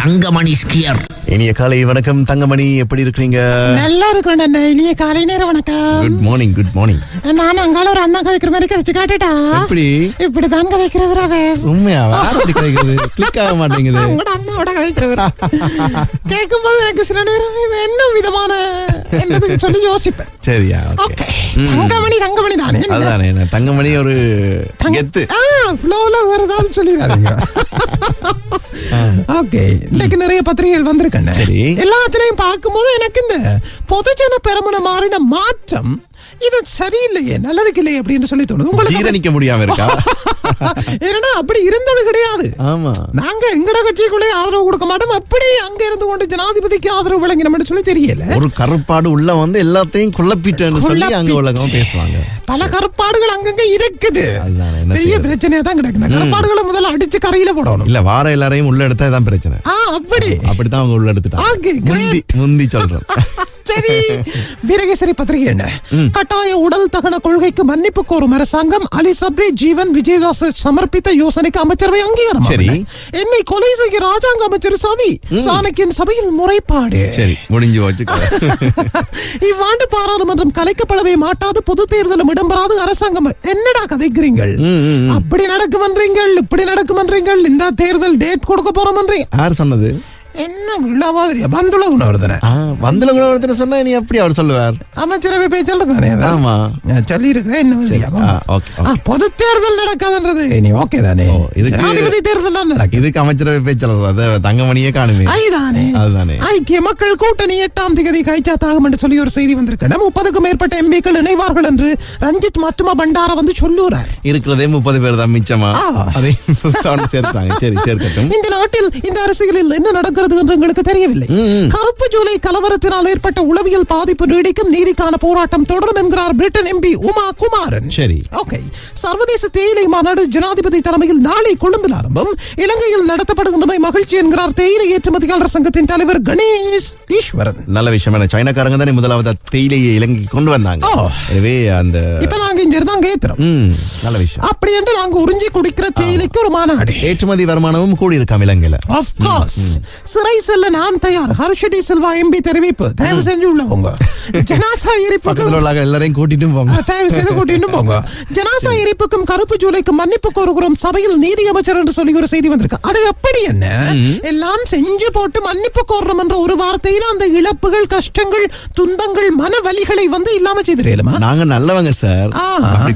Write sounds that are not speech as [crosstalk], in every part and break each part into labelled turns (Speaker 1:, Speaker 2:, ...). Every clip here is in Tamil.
Speaker 1: தங்கமணி ஸ்கியர்
Speaker 2: இனிய காலை வணக்கம். தங்கமணி எப்படி இருக்கிறீங்க?
Speaker 3: நல்லா இருக்கிறேன் அண்ணா. இனிய காலை நேரம் வணக்கம்.
Speaker 2: குட் மார்னிங் குட் மார்னிங்
Speaker 3: நான் அங்கால ஒரு அண்ணா கதைக்கிற மாதிரி கதைச்சு காட்டுட்டா?
Speaker 2: எப்படி?
Speaker 3: இப்படிதான் கதைக்கிறவர் அவர்.
Speaker 2: உண்மையா? வார்த்தை கிடைக்கிறது கிளிக் ஆக மாட்டேங்குது.
Speaker 3: உங்களோட அண்ணாவோட கதைக்கிறவர். கேட்கும் போது எனக்கு சில நேரம் இது என்ன விதமான என்னது சொல்லி யோசிப்பேன்.
Speaker 2: சரியா? ஓகே
Speaker 3: தங்கமணி தங்கமணி தானே
Speaker 2: அதுதானே என்ன? தங்கமணி ஒரு கெத்து.
Speaker 3: ஆ ஃப்ளோல வேற ஏதாவது சொல்லிடாதீங்க ஓகே. இன்னைக்கு நிறைய பத்திரிகைகள் வந்திருக்கேன். எல்லாத்துலயும் பார்க்கும்போது எனக்கு இந்த பொதுஜன பெருமன மாறின மாற்றம் இது சரியில்லையே நல்லதுக்கு இல்லையே அப்படின்னு சொல்லி தோணுது. உங்களுக்கு
Speaker 2: முடியாம இருக்கா? [laughs] [laughs]
Speaker 3: ஏன்னா அப்படி இருந்தது கிடையாது.
Speaker 2: ஆமா.
Speaker 3: நாங்க எங்கட கட்சிக்குள்ளே ஆதரவு கொடுக்க மாட்டோம். அப்படி அங்க இருந்து கொண்டு ஜனாதிபதிக்கு ஆதரவு வழங்கினோம்னு சொல்லி தெரியல.
Speaker 2: ஒரு கருப்பாடு உள்ள வந்து எல்லாத்தையும் குழப்பிட்டேன்னு சொல்லி அங்க உலகம் பேசுவாங்க.
Speaker 3: பல கருப்பாடுகள் அங்கங்க இருக்குது. பெரிய? பிரச்சனையா தான் கிடக்குது. கருப்பாடுகளை முதல்ல அடிச்சு கரையில போடணும்.
Speaker 2: இல்ல வார எல்லாரையும் உள்ள எடுத்தா இதான் பிரச்சனை.
Speaker 3: அப்படி.
Speaker 2: அப்படித்தான் அவங்க உள்ள எடுத்துட்டாங்க. முந்தி முந்தி சொல்றேன் [laughs]
Speaker 3: சரி. வீரகேசரி பத்திரிகை என்ன? கட்டாய உடல் தகன கொள்கைக்கு மன்னிப்பு கோரும் அரசாங்கம் அலி சப்ரி ஜீவன் விஜயதாஸ் சமர்ப்பித்த யோசனைக்கு அமைச்சரவை அங்கீகாரம்
Speaker 2: சரி.
Speaker 3: என்னை கொலை செய்ய ராஜாங்க அமைச்சர் சதி சாணக்கியன் சபையில் முறைப்பாடு.
Speaker 2: சரி முடிஞ்சு [laughs]
Speaker 3: இவ்வாண்டு பாராளுமன்றம் கலைக்கப்படவே மாட்டாது பொது தேர்தலும் இடம்பெறாது அரசாங்கம். என்னடா கதைக்கிறீங்கள்? அப்படி நடக்குமன்றீங்கள் இப்படி நடக்குமன்றீங்கள் இந்த தேர்தல் டேட் கொடுக்க போறோம்ன்றீங்க
Speaker 2: யார் சொன்னது?
Speaker 3: என்ன மாதிரியா? பந்துல
Speaker 2: ஆ, வந்துல ஒருத்தர் சொன்னா நீ எப்படி அவர் சொல்லுவார்?
Speaker 3: அமைச்சரவை பேச்சல் தானே?
Speaker 2: ஆமா.
Speaker 3: நான் சொல்லி இருக்கிறேன் என்ன பொது தேர்தல் நடக்காதுன்றது. நீ ஓகே தானே.
Speaker 2: இதுக்கு-
Speaker 3: ஜனாதிபதி தேர்தல் நடக்குது
Speaker 2: இதுக்கு அமைச்சரவை பேச்சாளர் அது தங்கமணியே காணுமே.
Speaker 3: ஐதானே
Speaker 2: அதுதானே.
Speaker 3: ஐக்கிய மக்கள் கூட்டணி எட்டாம் தேதி கைச்சாத்தாகும் என்று சொல்லி ஒரு செய்தி வந்திருக்கேன் முப்பதுக்கும் மேற்பட்ட எம்பிக்கள் இணைவார்கள் என்று ரஞ்சித் மத்தும பண்டார வந்து சொல்லுறார்
Speaker 2: இருக்கிறதே முப்பது பேர் தான் மிச்சமா. அதே சேர்த்தாங்க. சரி சேர்க்கட்டும்.
Speaker 3: இந்த நாட்டில் இந்த அரசியலில் என்ன நடக்கிறது என்று எங்களுக்கு தெரியவில்லை. கருப்பு ஜூலை கலவரத்தினால் ஏற்பட்ட உளவியல் பாதிப்பு நீடிக்கும் நீதிக்கான போராட்டம் தொடரும் என்கிறார் பிரிட்டன் எம்பி உமா குமாரன்.
Speaker 2: சரி.
Speaker 3: ஓகே. சர்வதேச தேயிலை மாநாடு ஜனாதிபதி தலைமையில் நாளை கொழும்பில் ஆரம்பம். இலங்கையில் நடத்தப்படுகின்றமை மகிழ்ச்சி என்கிறார் தேயிலை ஏற்றுமதியாளர் சங்கத்தின் தலைவர் கணேஷ் ஈஸ்வரன்.
Speaker 2: நல்ல விஷயம். சைனாக்காரங்க தானே முதலாவது தேயிலையை இலங்கை கொண்டு வந்தாங்க. எனவே அந்த
Speaker 3: இப்ப நாங்க இங்க இருந்தாங்க ஏத்துறோம்.
Speaker 2: நல்ல விஷயம்.
Speaker 3: அப்படி என்று நாங்க உறிஞ்சி குடிக்கிற தேயிலைக்கு ஒரு மாநாடு.
Speaker 2: ஏற்றுமதி வருமானமும் கூடி இருக்காம் இலங்கையில.
Speaker 3: Of course. சிறை செல்ல நான் தயார். ஹர்ஷடி செல்வா எம்பி தெரிவிப்பு. தயவு செஞ்சு உள்ளவங்க [laughs] ஜனாசா எரிப்புக்கும்
Speaker 2: உள்ள எல்லாரையும் கூட்டிட்டும் போங்க.
Speaker 3: தயவு செய்து கூட்டிட்டு போங்க. ஜனாசா எரிப்புக்கும் கருப்பு ஜூலைக்கும் மன்னிப்பு கோருகிறோம். சபையில் நீதி அமைச்சர் என்று சொல்லி ஒரு செய்தி வந்திருக்கு. அது எப்படி என்ன? எல்லாம் செஞ்சு போட்டு மன்னிப்பு கோரணும் என்ற ஒரு வார்த்தையில அந்த இழப்புகள் கஷ்டங்கள் துன்பங்கள் மன வலிகளை வந்து இல்லாம செய்திருமா
Speaker 2: நாங்க நல்லவங்க சார்.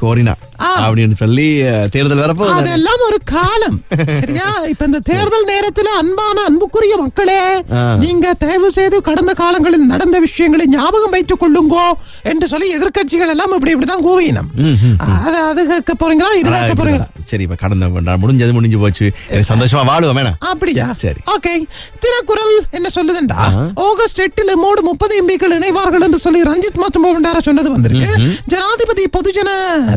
Speaker 2: கோரினா. அப்படின்னு சொல்லி தேர்தல் வரப்போ
Speaker 3: அதெல்லாம் ஒரு காலம். சரியா? இப்ப இந்த தேர்தல் நேரத்துல அன்பான அன்புக்குரிய மக்களே நீங்க தயவு செய்து கடந்த காலங்களில் நடந்த விஷயங்களை ஞாபகம் வைத்துக் கொள்ளுங்கோ என்று சொல்லி எதிர்க்கட்சிகள் எல்லாம் இப்படி இப்படிதான் கூவினம். அது அது கேட்க போறீங்களா? இது கேட்க போறீங்களா?
Speaker 2: சரி இப்ப கடந்த வேண்டாம். முடிஞ்சது முடிஞ்சு போச்சு. சந்தோஷமா வாழுவோம் வேணா
Speaker 3: அப்படியா?
Speaker 2: சரி.
Speaker 3: ஓகே. திருக்குறள் என்ன சொல்லுதுண்டா? ஆகஸ்ட் எட்டில் மோடு முப்பது எம்பிக்கள் இணைவார்கள் என்று சொல்லி ரஞ்சித் மற்றும் சொன்னது வந்திருக்கு. ஜனாதிபதி பொதுஜன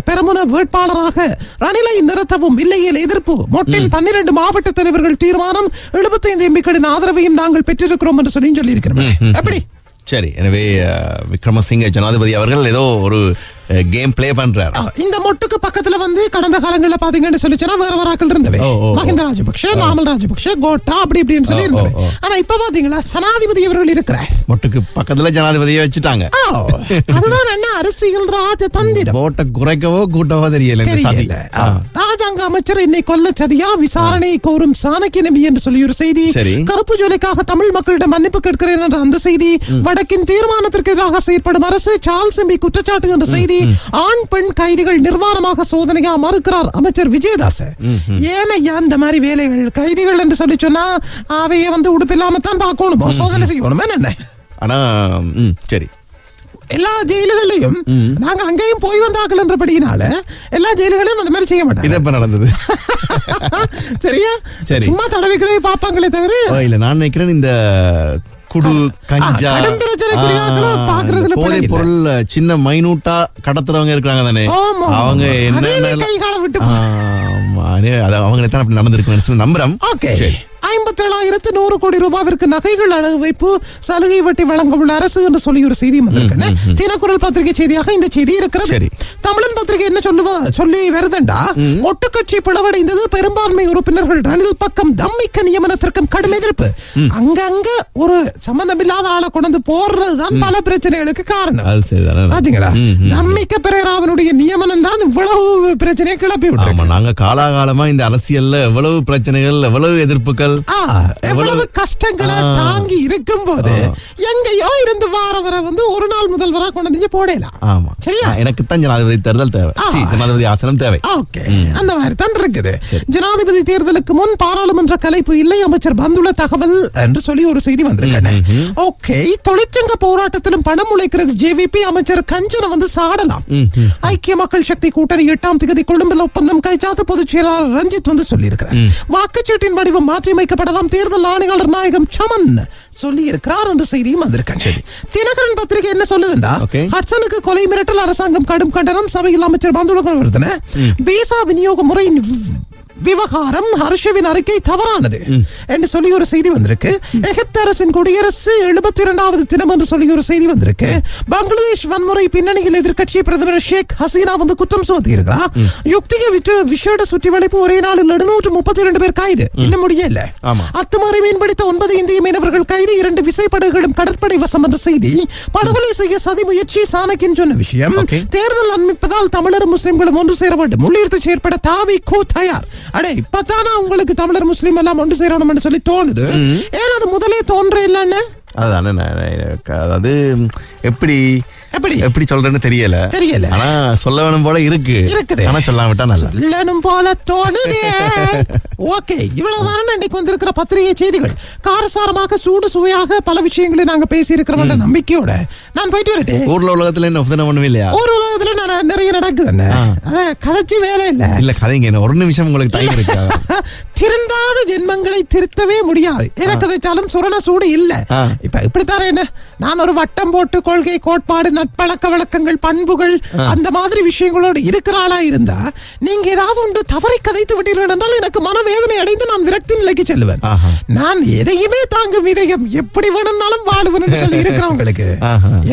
Speaker 3: பெரமுன வேட்பாளராக ரணிலை நிறுத்தவும் இல்லையில் எதிர்ப்பு. மொட்டின் பன்னிரண்டு மாவட்ட தலைவர்கள் தீர்மானம் 75 எம்பிக்களின் ஆதரவையும் நாங்கள் பெற்றிருக்கிறோம் என்று சொல்லி சொல்லியிருக்கிறோம். எப்படி?
Speaker 2: சரி எனவே விக்ரமசிங்க ஜனாதிபதி அவர்கள் ஏதோ ஒரு கேம் ப்ளே பண்றாரு?
Speaker 3: இந்த மொட்டுக்கு பக்கத்துல வந்து கடந்த காலங்கள்ல பாத்தீங்கன்னு சொல்லிச்சுன்னா வேற வேற ஆக்கள் இருந்தவை. மஹிந்த ராஜபக்ஷ நாமல் ராஜபக்ஷ கோட்டா அப்படி இப்படின்னு சொல்லி
Speaker 2: ஓ.
Speaker 3: ஆனா இப்ப பாத்தீங்களா சனாதிபதி அவர்கள் இருக்கிறார்.
Speaker 2: மொட்டுக்கு பக்கத்துல ஜனாதிபதியை வச்சுட்டாங்க.
Speaker 3: அதுதான் என்ன அரசியல் ராஜ தந்திரம்.
Speaker 2: ஓட்டை குறைக்கவோ கூட்டவோ தெரியல
Speaker 3: தெரியல. ராஜாங்க அமைச்சர் என்னை கொல்ல சதியா விசாரணை கோரும் சாணக்கிய நபி என்று சொல்லி ஒரு செய்தி. கருப்பு ஜோலைக்காக தமிழ் மக்களிடம் மன்னிப்பு கேட்கிறேன் என்ற அந்த செய்தி வடக்கின் தீர்மானத்திற்கு எதிராக செயற்படும் அரசு சார்ல்ஸ் எம்பி குற்றச்சாட்டு என்ற செய்தி ஆண் பெண் கைதிகள் நிர்வாணமாக சோதனையா மறுக்கிறார் அமைச்சர் விஜயதாஸ் ஏன் ஐயா இந்த மாதிரி வேலைகள் கைதிகள் என்று சொல்லி சொன்னா அவைய வந்து உடுப்பில்லாம தான் பார்க்கணும் சோதனை செய்யணும் என்ன?
Speaker 2: ஆனா சரி.
Speaker 3: எல்லா ஜெயிலுகள்லயும் நாங்க அங்கேயும் போய் வந்தாக்கள்ன்றபடியினால எல்லா ஜெயிலுகளையும் அந்த மாதிரி செய்ய
Speaker 2: இது
Speaker 3: மாட்டாங்க
Speaker 2: எப்ப நடந்தது? [laughs]
Speaker 3: சரியா?
Speaker 2: சரி.
Speaker 3: சும்மா தடவைகளே பார்ப்பாங்களே தவிர.
Speaker 2: இல்ல நான் நினைக்கிறேன் இந்த குடு கஞ்சா.
Speaker 3: இல்ல.
Speaker 2: பொருள் சின்ன மைனூட்டா கடத்துறவங்க இருக்காங்க தானே. அவங்க என்ன அவங்க தான் அப்படி நடந்திருக்குன்னு சொல்லி நம்புறோம்.
Speaker 3: ஓகே. ஐம்பத்தேழாயிரத்து நூறு கோடி ரூபாவிற்கு நகைகள் அடகு வைப்பு சலுகை வட்டி வழங்க உள்ள அரசு என்று சொல்லி ஒரு செய்தி வந்திருக்குன்னு தினக்குரல் பத்திரிகை செய்தியாக இந்த செய்தி இருக்கிறது.
Speaker 2: சரி.
Speaker 3: தமிழன் பத்திரிகை என்ன சொல்லுவா சொல்லி வருதண்டா? ஒட்டுக்கட்சி பிளவடைந்தது பெரும்பான்மை உறுப்பினர்கள் ரணில் பக்கம் தம்மிக்க நியமனத்திற்கும் கடும் எதிர்ப்பு. அங்கங்க ஒரு சம்பந்தமில்லாத ஆளை கொண்டு போடுறதுதான் பல பிரச்சனைகளுக்கு காரணம். பாத்தீங்களா? தம்மிக்க பெரேராவினுடைய நியமனம் தான் இவ்வளவு பிரச்சனையை கிளப்பி விட்டு
Speaker 2: நாங்க காலாகாலமா இந்த அரசியல்ல எவ்வளவு பிரச்சனைகள் எவ்வளவு எதிர்ப்புகள்
Speaker 3: எவ்வளவு கஷ்டங்களை. தாங்கி இருக்கும் போது எங்கேயோ இருந்து வாரவரை வந்து ஒரு நாள் முதல்வரா கொண்டு வந்து போடலாம்
Speaker 2: ஆமா.
Speaker 3: சரியா?
Speaker 2: எனக்கு தான் ஜனாதிபதி தேர்தல் தேவை. ஜனாதிபதி ஆசனம் தேவை.
Speaker 3: ஓகே. அந்த மாதிரி தான் இருக்குது. ஜனாதிபதி தேர்தலுக்கு முன் பாராளுமன்ற கலைப்பு இல்லை அமைச்சர் பந்துள்ள தகவல் என்று சொல்லி ஒரு செய்தி வந்திருக்கேன். ஓகே. தொழிற்சங்க போராட்டத்திலும் பணம் உழைக்கிறது ஜேவிபி. அமைச்சர் கஞ்சனை வந்து சாடலாம். ஐக்கிய மக்கள் சக்தி கூட்டணி எட்டாம் தேதி கொழும்பில் ஒப்பந்தம் கைச்சாத்து பொதுச் செயலாளர் ரஞ்சித் வந்து சொல்லியிருக்கிறார். வாக்குச்சீட்டின் வடிவம் மாற்றியமைக்கப்படலாம் தேர்தல் ஆணையாளர் நாயகம் சமன் சொல்லி இருக்கிறார் என்ற செய்தியும் வந்திருக்கேன் தினகரன் பத்திரிகை என்ன சொல்லுதுண்டா. ஹட்சனுக்கு கொலை மிரட்டல் அரசாங்கம் கடும் கண்டனம் சபையில் அமைச்சர் பந்துலகம் வருதுன விசா விநியோக முறையின் வி- விவகாரம் ஹர்ஷவின் அறிக்கை தவறானது. என்று சொல்லி ஒரு செய்தி வந்திருக்கு. எகிப்து அரசின் குடியரசு எழுபத்தி இரண்டாவது தினம் என்று சொல்லி ஒரு செய்தி வந்திருக்கு. பங்களாதேஷ் வன்முறை பின்னணியில் எதிர்க்கட்சி பிரதமர் ஷேக் ஹசீனா வந்து குற்றம் சுமத்தி இருக்கிறார் யுக்திக விஷேட சுற்றி வளைப்பு ஒரே நாளில் எழுநூற்று முப்பத்தி இரண்டு பேர் கைது. இன்னும் முடியல.
Speaker 2: ஆமா.
Speaker 3: அத்துமாரி மீன்பிடித்த ஒன்பது இந்திய மீனவர்கள் கைது. இரண்டு விசைப்படகுகளும் கடற்படை வசம் என்ற செய்தி. படுகொலை செய்ய சதி முயற்சி சாணக்கின் சொன்ன விஷயம். தேர்தல் அண்மிப்பதால் தமிழர் முஸ்லிம்களும் ஒன்று சேர வேண்டும். உள்ளிருத்து செயற்பட தாவி கோ தயார். அடே இப்பதானா உங்களுக்கு தமிழர் முஸ்லிம் எல்லாம் ஒன்று சேரணும்னு சொல்லி தோணுது? ஏன் அது முதலே தோன்ற இல்லன்னு
Speaker 2: எனக்கு அதாவது எப்படி
Speaker 3: எப்படி?
Speaker 2: எப்படி சொல்றேன்னு தெரியல.
Speaker 3: தெரியல.
Speaker 2: ஆனா சொல்ல வேணும் போல இருக்கு.
Speaker 3: இருக்குது.
Speaker 2: ஆனா சொல்லாம விட்டா நல்லா.
Speaker 3: இல்லனும் போல தோணுதே. ஓகே இவ்வளவுதானே இன்னைக்கு வந்திருக்கிற பத்திரிகை செய்திகள். காரசாரமாக சூடு சுவையாக பல விஷயங்களை நாங்க பேசி இருக்கிறோம் நம்பிக்கையோட நான் போயிட்டு வரட்டே.
Speaker 2: ஊர்ல உலகத்துல என்ன ஒப்பந்தம் ஒண்ணுமே இல்லையா?
Speaker 3: ஒரு உலகத்துல நிறைய நடக்குது என்ன அத கதைச்சு வேலை இல்ல.
Speaker 2: இல்ல கதைங்க என்ன? ஒரு நிமிஷம் உங்களுக்கு டைம் இருக்கா? [laughs]
Speaker 3: திருந்தாத ஜென்மங்களை திருத்தவே முடியாது. எனக்கு அதைச்சாலும் சுரண சூடு இல்ல. இப்ப இப்படித்தானே என்ன? நான் ஒரு வட்டம் போட்டு கொள்கை கோட்பாடு நட்பழக்க வழக்கங்கள் பண்புகள் அந்த மாதிரி விஷயங்களோடு இருக்கிற ஆளா இருந்தா நீங்க ஏதாவது ஒன்று தவறை கதைத்து விட்டீர்கள் என்றால் எனக்கு மனவேதனை அடைந்து நான் விரக்தி நிலைக்கு செல்லுவேன். நான் எதையுமே தாங்கும் இதயம் எப்படி வேணும்னாலும் வாழுவேன்னு சொல்லி [laughs] இருக்கிறவங்களுக்கு.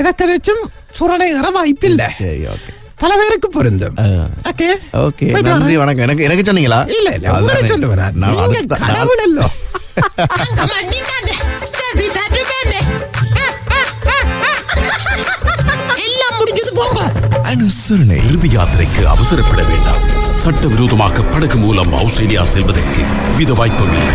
Speaker 3: எதை கதைச்சும் சுரணை வர வாய்ப்பில்லை
Speaker 2: சரி ஓகே
Speaker 3: பல பேருக்கு பொருந்தும். ஓகே?
Speaker 2: ஓகே நன்றி. வணக்கம். எனக்கு எனக்கு சொன்னீங்களா?
Speaker 3: இல்ல இல்ல உங்களை. சொல்லுவேன் நான்.
Speaker 2: நான்
Speaker 3: நீங்க
Speaker 2: அடுத்த- நான்
Speaker 3: கடவுள் அல்லோ எல்லாம் முடிஞ்சது போங்க
Speaker 4: அனுசரணை. இறுதி யாத்திரைக்கு அவசரப்பட வேண்டாம். சட்டவிரோதமாக படகு மூலம் ஆஸ்திரேலியா செல்வதற்கு வித வாய்ப்பும் இல்லை.